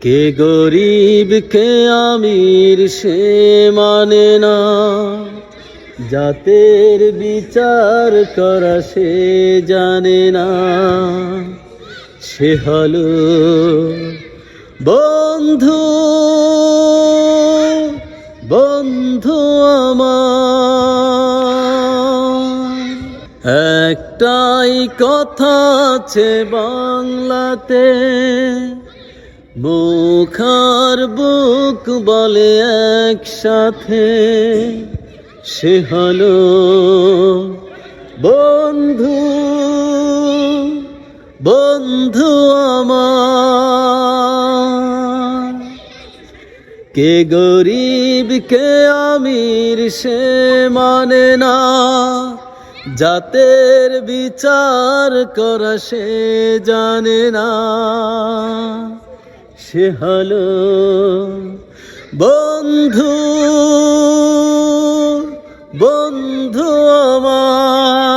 কে গরিব, কে আমির, সে মানে না। জাতের বিচার করা সে জানে না। সে হলো বন্ধু বন্ধু আমার। একটাই কথা আছে বাংলাতে মুখার বুক বলে একসাথে, সে হলো বন্ধু বন্ধু আমার। কে গরিব, কে আমির, সে মানে না। জাতের বিচার করা সে জানে না। সে হলো বন্ধু বন্ধু আমার।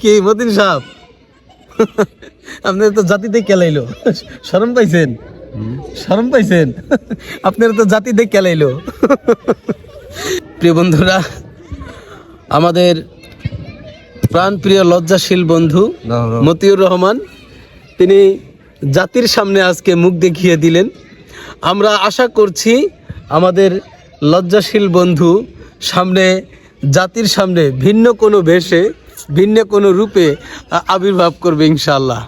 কি মতিন সাহেব? আপনার তো জাতিতে কেলাইলো শরম পাইছেন? শরম পাইছেন? আপনার তো জাতিতে কেলাইলো প্রিয় বন্ধুরা আমাদের প্রাণপ্রিয় লজ্জাশীল বন্ধু মতিউর রহমান তিনি জাতির সামনে আজকে মুখ দেখিয়ে দিলেন। আমরা আশা করছি আমাদের লজ্জাশীল বন্ধু সামনে, জাতির সামনে ভিন্ন কোনো বেশে, ভিন্ন কোনো রূপে আবির্ভাব করবে ইনশাআল্লাহ।